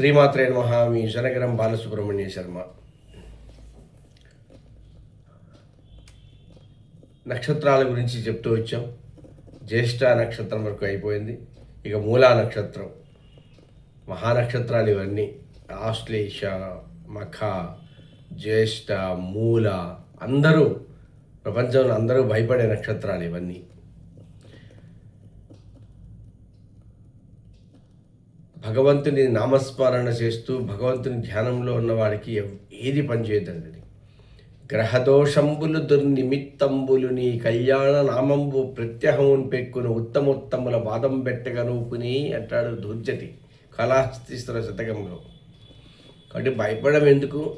శ్రీమాత్రే నమః మీ జనగరం బాలసుబ్రహ్మణ్య శర్మ. నక్షత్రాల గురించి చెప్తూ వచ్చాం. జ్యేష్ఠ నక్షత్రం వరకు అయిపోయింది. ఇక మూలా నక్షత్రం మహానక్షత్రాలు ఇవన్నీ. ఆశ్లేష మఖ జ్యేష్ఠ మూల అందరూ ప్రపంచంలో అందరూ భయపడే నక్షత్రాలు ఇవన్నీ. భగవంతుని నామస్మరణ చేస్తూ భగవంతుని ధ్యానంలో ఉన్నవాడికి ఏది పనిచేయదండి గ్రహదోషంబులు దుర్నిమిత్తంబులు నీ కళ్యాణ నామంబు ప్రత్యహమున్ పెక్కును ఉత్తమోత్తముల వాదం పెట్టగలుపుని అంటాడు దుర్జటి కళాస్తిస్త్ర శతకంలో. కాబట్టి భయపడడం ఎందుకు?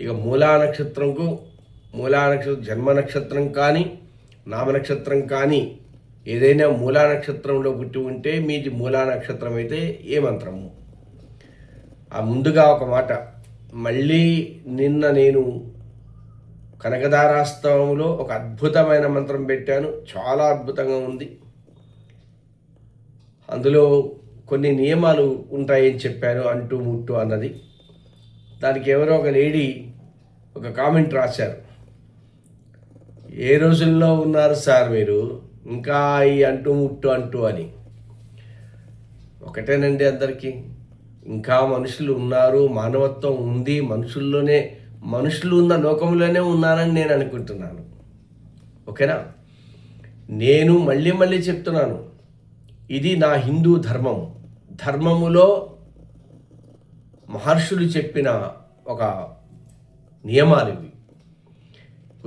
ఇక మూలా నక్షత్రంకు మూలా నక్షత్రం జన్మ నక్షత్రం కానీ నామ నక్షత్రం కానీ ఏదైనా మూలా నక్షత్రంలో పుట్టి ఉంటే మీది మూలా నక్షత్రం అయితే ఏ మంత్రము? ఆ ముందుగా ఒక మాట. మళ్ళీ నిన్న నేను కనకదారాస్తవంలో ఒక అద్భుతమైన మంత్రం పెట్టాను. చాలా అద్భుతంగా ఉంది. అందులో కొన్ని నియమాలు ఉంటాయని చెప్పాను అంటూ ముట్టు అన్నది. దానికి ఎవరో ఒక లేడీ ఒక కామెంట్ రాశారు. ఏ రోజుల్లో ఉన్నారు సార్ మీరు? ఇంకా ఈ అంటూ ముట్టు అంటూ అని. ఒకటేనండి అందరికీ. ఇంకా మనుషులు ఉన్నారు మానవత్వం ఉంది మనుషుల్లోనే మనుషులు ఉన్న లోకంలోనే ఉన్నారని నేను అనుకుంటున్నాను. ఓకేనా? నేను మళ్ళీ మళ్ళీ చెప్తున్నాను. ఇది నా హిందూ ధర్మం. ధర్మములో మహర్షులు చెప్పిన ఒక నియమాలు ఇవి.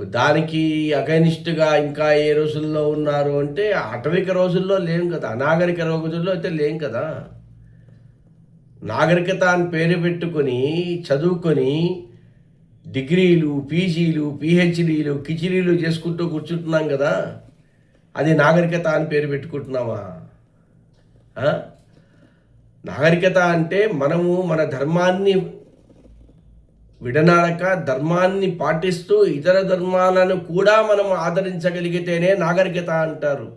దానికి అగనిస్ట్గా ఇంకా ఏ రోజుల్లో ఉన్నారు అంటే అటవిక రోజుల్లో లేం కదా అనాగరిక రోజుల్లో అయితే లేం కదా. నాగరికత అని పేరు పెట్టుకొని చదువుకొని డిగ్రీలు పీజీలు పిహెచ్డీలు కిచిడీలు చేసుకుంటూ కూర్చుంటున్నాం కదా. అది నాగరికత అని పేరు పెట్టుకుంటున్నామా? నాగరికత అంటే మనము మన ధర్మాన్ని విడనాడక ధర్మాన్ని పాటిస్తూ ఇతర ధర్మాలను కూడా మనం ఆదరించగలిగితేనే నాగరికత అంటారు.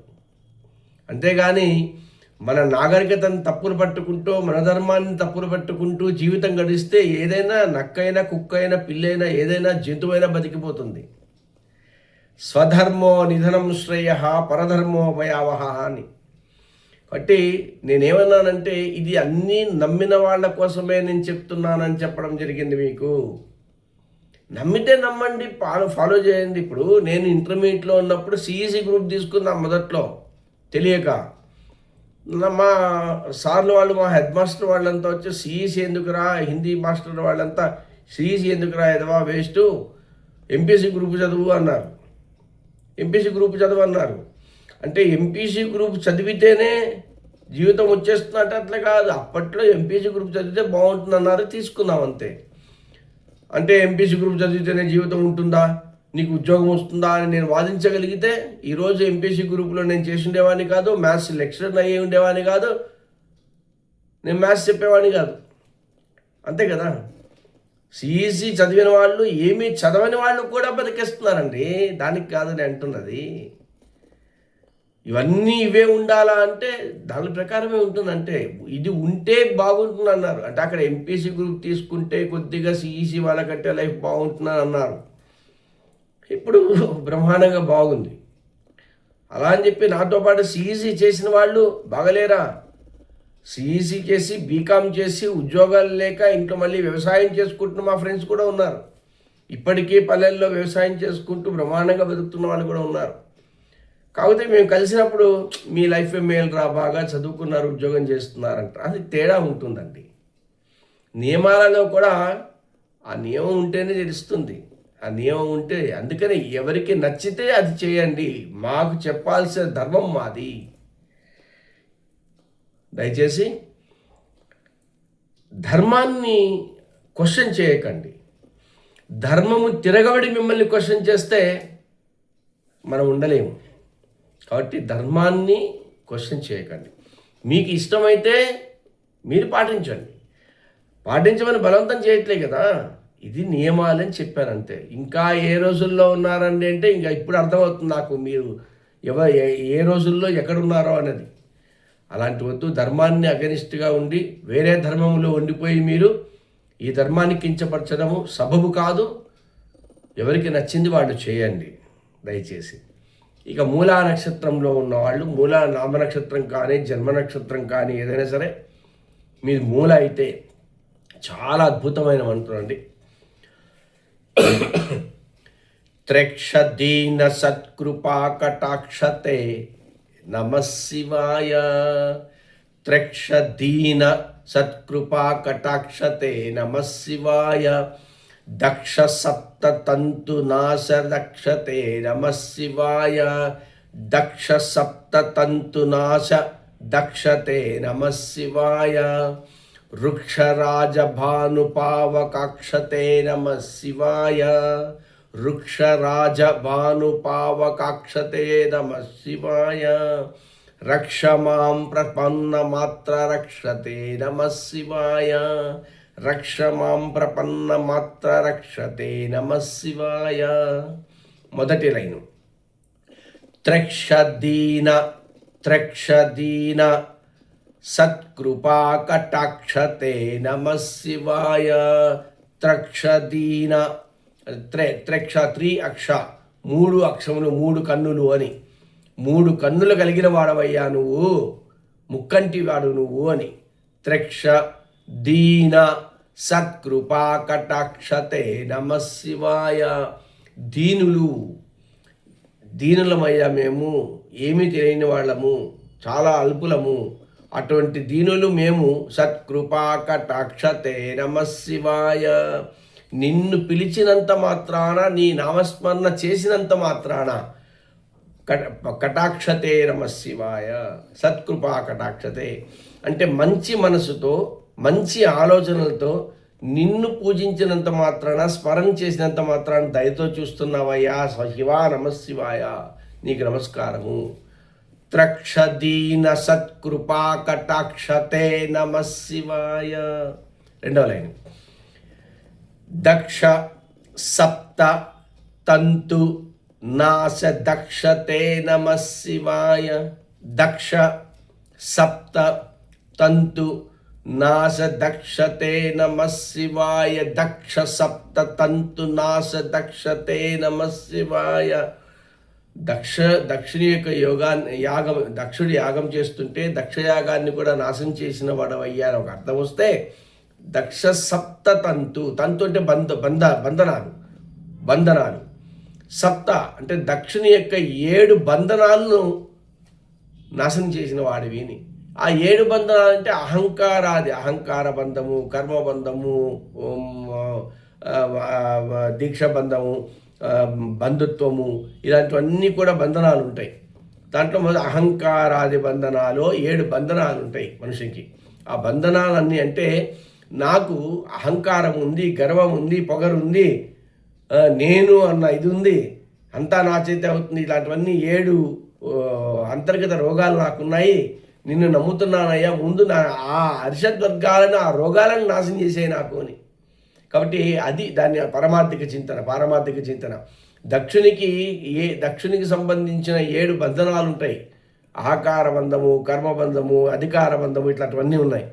అంతేగాని మన నాగరికతను తప్పులు పట్టుకుంటూ మన ధర్మాన్ని తప్పులు పట్టుకుంటూ జీవితం గడిస్తే ఏదైనా నక్కైనా కుక్కైనా పిల్లైనా ఏదైనా జంతువైనా బతికిపోతుంది. స్వధర్మో నిధనం శ్రేయ పరధర్మో భయావహ అని. బట్టి నేనేమన్నానంటే ఇది అన్నీ నమ్మిన వాళ్ళ కోసమే నేను చెప్తున్నానని చెప్పడం జరిగింది మీకు. నమ్మితే నమ్మండి ఫాలో ఫాలో చేయండి. ఇప్పుడు నేను ఇంటర్మీడియట్లో ఉన్నప్పుడు సిఈసి గ్రూప్ తీసుకున్నా మొదట్లో. తెలియక. మా సార్లు వాళ్ళు మా హెడ్ మాస్టర్ వాళ్ళంతా వచ్చి సిఈసి ఎందుకురా హిందీ మాస్టర్ వాళ్ళంతా సిఈసి ఎందుకురా ఎదవా వేస్ట్. ఎంపీసీ గ్రూప్ చదువు అన్నారు. ఎంపీసీ గ్రూప్ చదువు అన్నారు. అంటే ఎంపీసీ గ్రూప్ చదివితేనే జీవితం వచ్చేస్తున్నట్టు అట్లా కాదు. అప్పట్లో ఎంపీసీ గ్రూప్ చదివితే బాగుంటుంది అన్నారు తీసుకున్నాం అంతే. అంటే ఎంపీసీ గ్రూప్ చదివితేనే జీవితం ఉంటుందా? నీకు ఉద్యోగం వస్తుందా అని నేను వాదించగలిగితే ఈరోజు ఎంపీసీ గ్రూప్లో నేను చేసి ఉండేవాడిని కాదు మ్యాథ్స్ లెక్చరర్ అయ్యి ఉండేవాడిని కాదు నేను మ్యాథ్స్ చెప్పేవాడిని కాదు. అంతే కదా? సిఈసి చదివిన వాళ్ళు ఏమీ చదవని వాళ్ళు కూడా బతికేస్తున్నారండి. దానికి కాదని అంటున్నది. ఇవన్నీ ఇవే ఉండాలా అంటే దాని ప్రకారమే ఉంటుందంటే ఇది ఉంటే బాగుంటుంది అన్నారు. అంటే అక్కడ ఎంపీసీ గ్రూప్ తీసుకుంటే కొద్దిగా సిఈసి వాళ్ళకంటే లైఫ్ బాగుంటుందని అన్నారు. ఇప్పుడు బ్రహ్మాండంగా బాగుంది. అలా అని చెప్పి నాతో పాటు సిఈసి చేసిన వాళ్ళు బాగలేరా? సిఈసి చేసి బీకామ్ చేసి ఉద్యోగాలు లేక ఇంట్లో మళ్ళీ వ్యవసాయం చేసుకుంటున్న మా ఫ్రెండ్స్ కూడా ఉన్నారు. ఇప్పటికీ పల్లెల్లో వ్యవసాయం చేసుకుంటూ బ్రహ్మాండంగా బతుకుతున్న వాళ్ళు కూడా ఉన్నారు. కాకపోతే మేము కలిసినప్పుడు మీ లైఫ్ మేలు రా బాగా చదువుకున్నారు ఉద్యోగం చేస్తున్నారంట. అది తేడా ఉంటుందండి. నియమాలలో కూడా ఆ నియమం ఉంటేనే తెలుస్తుంది. ఆ నియమం ఉంటే అందుకనే ఎవరికి నచ్చితే అది చేయండి. మాకు చెప్పాల్సిన ధర్మం మాది. దయచేసి ధర్మాన్ని క్వశ్చన్ చేయకండి. ధర్మము తిరగబడి మిమ్మల్ని క్వశ్చన్ చేస్తే మనం ఉండలేము. కాబట్టి ధర్మాన్ని క్వశ్చన్ చేయకండి. మీకు ఇష్టమైతే మీరు పాటించండి. పాటించమని బలవంతం చేయట్లే కదా. ఇది నియమాలని చెప్పాను అంతే. ఇంకా ఏ రోజుల్లో ఉన్నారండి అంటే ఇంకా ఇప్పుడు అర్థమవుతుంది నాకు మీరు ఎవ ఏ- ఏ రోజుల్లో ఎక్కడున్నారో అనేది అలాంటి వద్దు ధర్మాన్ని అగనిస్ట్గా ఉండి వేరే ధర్మంలో ఉండిపోయి మీరు ఈ ధర్మాన్ని కించపరచడము సబబు కాదు. ఎవరికి నచ్చింది వాళ్ళు చేయండి. దయచేసి. ఇక మూలా నక్షత్రంలో ఉన్నవాళ్ళు మూలా నామ నక్షత్రం కానీ జన్మ నక్షత్రం కానీ ఏదైనా సరే మీరు మూల అయితే చాలా అద్భుతమైన మంత్రం అండి. త్రక్షదీన సత్కృపా కటాక్షతే నమశివాయ త్రక్ష దీన సత్కృపా కటాక్షతే నమశివాయ దక్ష సప్త తంతు నాశ దక్షతే నమ శివాయ దక్ష సప్త తంతు నాశ దక్షతే నమ శివాయ వృక్షరాజభానుపావకాక్షతే నమ శివాయ వృక్షరాజభానుపావకాక్షతే నమ శివాయ రక్ష మాం ప్రపన్నమాత్ర రక్షతే నమ శివాయ రక్ష మాం ప్రపన్నమాత్ర రక్షతే నమ శివాయ మొదటి లైను. త్రక్షదీన త్రక్షదీన సత్కృపా కటాక్షతే నమ శివాయ। త్రక్షదీన త్రే త్రక్ష త్రి అక్ష మూడు అక్షములు మూడు కన్నులు అని. మూడు కన్నులు కలిగిన వాడవయ్యా నువ్వు ముక్కంటి వాడు నువ్వు అని. త్రక్ష దీన సత్కృపా కటాక్షతే నమ శివాయ దీనులు దీనులమయ్యా మేము ఏమీ తెలియని వాళ్ళము చాలా అల్పులము. అటువంటి దీనులు మేము సత్కృపా కటాక్షతే నమ శివాయ. నిన్ను పిలిచినంత మాత్రాన నీ నామస్మరణ చేసినంత మాత్రాన కటాక్షతే నమ శివాయ సత్కృపా కటాక్షతే. అంటే మంచి మనసుతో మంచి ఆలోచనలతో నిన్ను పూజించినంత మాత్రాన స్మరణ చేసినంత మాత్రాన దయతో చూస్తున్నావయ్యా. శివా నమశివాయ నీకు నమస్కారము. త్రక్షదీన సత్కృపా కటాక్షతే నమశివాయ రెండవ లైన్. దక్ష సప్త తంతు నాశ దక్షతే నమశివాయ దక్ష సప్త తంతు నాశ దక్షతే నమ శివాయ దక్ష సప్త తంతు నాశ దక్షతే నమ శివాయ. దక్ష దక్షుని యొక్క యోగాన్ని యాగం దక్షుడు యాగం చేస్తుంటే దక్ష యాగాన్ని కూడా నాశనం చేసిన వాడవయ్యారు ఒక అర్థం వస్తే దక్ష సప్త తంతు తంతు అంటే బంధ బంధ బంధనాలు బంధనాలు. సప్త అంటే దక్షిణ యొక్క ఏడు బంధనాలను నాశనం చేసిన వాడివిని ఆ ఏడు బంధనాలు అంటే అహంకారాది అహంకార బంధము కర్మబంధము దీక్ష బంధము బంధుత్వము ఇలాంటివన్నీ కూడా బంధనాలు ఉంటాయి. దాంట్లో మొదటి అహంకారాది బంధనాలు ఏడు బంధనాలు ఉంటాయి మనిషికి. ఆ బంధనాలన్నీ అంటే నాకు అహంకారం ఉంది గర్వం ఉంది పొగరుంది నేను అన్న ఇది ఉంది అంతా నా చేతి అవుతుంది ఇలాంటివన్నీ ఏడు అంతర్గత రోగాలు నాకున్నాయి నిన్ను నమ్ముతున్నానయ్యా ముందు నా ఆ హర్షద్వర్గాలను ఆ రోగాలను నాశనం చేసే నాకు అని. కాబట్టి అది దాని పరమార్థిక చింతన పారమార్థిక చింతన. దక్షునికి ఏ దక్షునికి సంబంధించిన ఏడు బంధనాలు ఉంటాయి. ఆహాకార బంధము కర్మబంధము అధికార బంధము ఇట్లాంటివన్నీ ఉన్నాయి.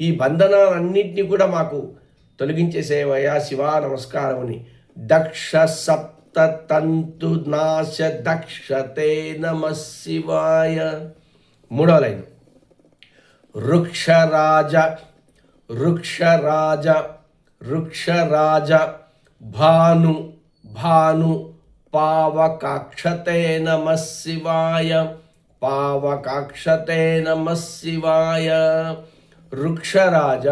ఈ బంధనాలన్నింటినీ కూడా మాకు తొలగించేసేవయ్యా శివ నమస్కారముని దక్ష సప్త తంతు నాశ దక్షతే నమ శివాయ. మూడవ లైన్. వృక్షరాజ వృక్షరాజ వృక్షరాజ భాను భాను పావకాక్షతే నమ శివాయ పావకాక్షతే నమ శివాయ. వృక్షరాజ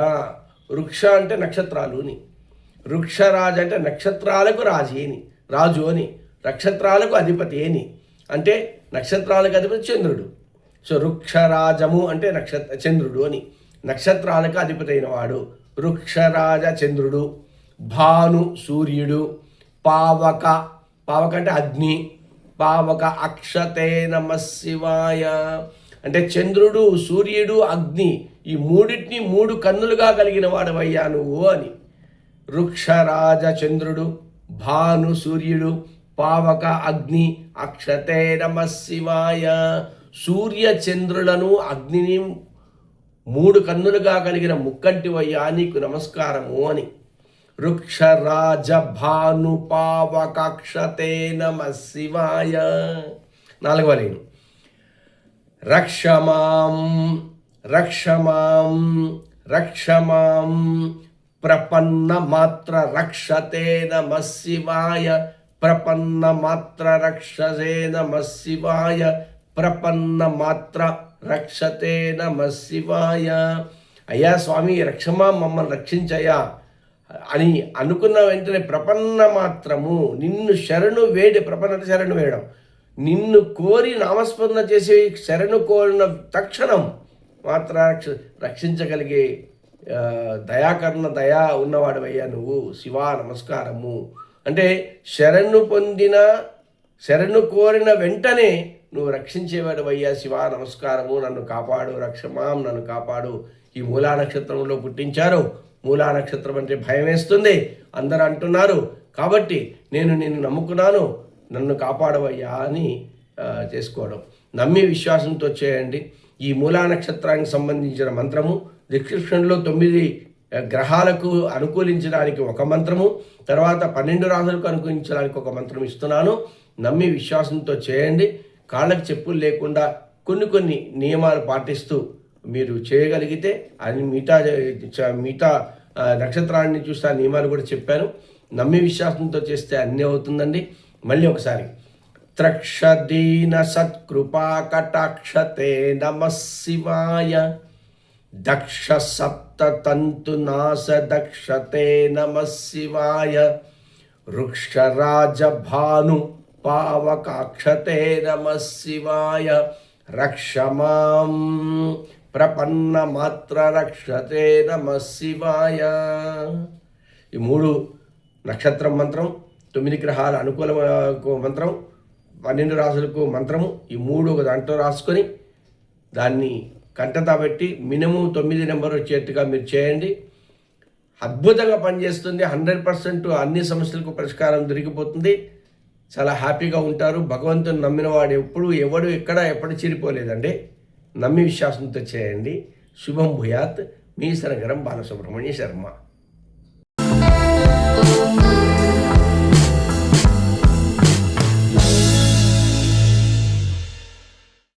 వృక్ష అంటే నక్షత్రాలుని వృక్షరాజ అంటే నక్షత్రాలకు రాజు రాజు అని నక్షత్రాలకు అధిపతి అని అంటే నక్షత్రాలకు అధిపతి చంద్రుడు. సో వృక్షరాజము అంటే నక్షత్ర చంద్రుడు అని. నక్షత్రాలకు అధిపతైన వాడు. వృక్షరాజ చంద్రుడు భాను సూర్యుడు పావక పావక అంటే అగ్ని పావక అక్షతే నమ శివాయ. అంటే చంద్రుడు సూర్యుడు అగ్ని ఈ మూడింటిని మూడు కన్నులుగా కలిగిన వాడవయ్యా నువ్వు అని. వృక్షరాజ చంద్రుడు భాను సూర్యుడు పావక అగ్ని అక్షతే నమ సూర్యచంద్రులను సూర్య చంద్రులను అగ్నిని మూడు కన్నులుగా కలిగిన ముక్కంటివయ్యా నీకు నమస్కారము అని. వృక్షరాజ భాను పావకక్షతే నమ శివాయ నాలుగవ లేను. రక్షమాం రక్షమాం రక్షమాం ప్రపన్న మాత్ర రక్షతే నమ శివాయ ప్రపన్న మాత్ర రక్షసే నమ శివాయ ప్రపన్న మాత్ర రక్షతే నమ శివాయ. అయ్యా స్వామి రక్షమా మమ్మల్ని రక్షించయ్యా అని అనుకున్న వెంటనే ప్రపన్న మాత్రము నిన్ను శరణు వేడి ప్రపన్న శరణు వేయడం. నిన్ను కోరి నామస్మరణ చేసే శరణు కోరిన తక్షణం మాత్ర రక్ష రక్షించగలిగే దయాకరణ దయా ఉన్నవాడవయ్యా నువ్వు. శివ నమస్కారము. అంటే శరణు పొందిన శరణు కోరిన వెంటనే నువ్వు రక్షించేవాడు అయ్యా శివ నమస్కారము. నన్ను కాపాడు రక్షమాం నన్ను కాపాడు. ఈ మూలా నక్షత్రంలో పుట్టించారు. మూలా నక్షత్రం అంటే భయం వేస్తుంది. అందరూ అంటున్నారు. కాబట్టి నేను నిన్ను నమ్ముకున్నాను. నన్ను కాపాడవయ్యా అని చేసుకోవడం. నమ్మి విశ్వాసంతో చేయండి. ఈ మూలా నక్షత్రానికి సంబంధించిన మంత్రము డిస్క్రిప్షన్లో తొమ్మిది గ్రహాలకు అనుకూలించడానికి ఒక మంత్రము తర్వాత పన్నెండు రాజులకు అనుకూలించడానికి ఒక మంత్రం ఇస్తున్నాను. నమ్మి విశ్వాసంతో చేయండి. కాళ్ళకి చెప్పులు లేకుండా కొన్ని కొన్ని నియమాలు పాటిస్తూ మీరు చేయగలిగితే అది మిగతా చ- మిగతా నక్షత్రాన్ని చూస్తే ఆ నియమాలు కూడా చెప్పాను నమ్మి విశ్వాసంతో చేస్తే అన్నీ అవుతుందండి. మళ్ళీ ఒకసారి. త్రక్షదీన సత్కృపా కటాక్షతే నమ శివాయ. దక్ష సప్త తంతు నాశ దక్షతే నమ శివాయ. వృక్షరాజ భాను పావకాక్షతే శివాయ రక్షమాం ప్రపన్న మాత్ర రక్షతే నమ శివాయ ఈ మూడు నక్షత్రం మంత్రం తొమ్మిది గ్రహాల అనుకూల మంత్రం పన్నెండు రాసులకు మంత్రము ఈ మూడు ఒక దాంట్లో రాసుకొని దాన్ని కంటతా పెట్టి మినిమం తొమ్మిది నెంబర్ వచ్చేట్టుగా మీరు చేయండి. అద్భుతంగా పనిచేస్తుంది హండ్రెడ్ పర్సెంట్ అన్ని సమస్యలకు పరిష్కారం దొరికిపోతుంది. చాలా హ్యాపీగా ఉంటారు. భగవంతుని నమ్మిన వాడు ఎప్పుడు ఎవడు ఎక్కడ ఎప్పుడు చిరిపోలేదండి. నమ్మి విశ్వాసంతో చేయండి. శుభం భూయాత్. మీ సరగరం బాలసుబ్రహ్మణ్య శర్మ.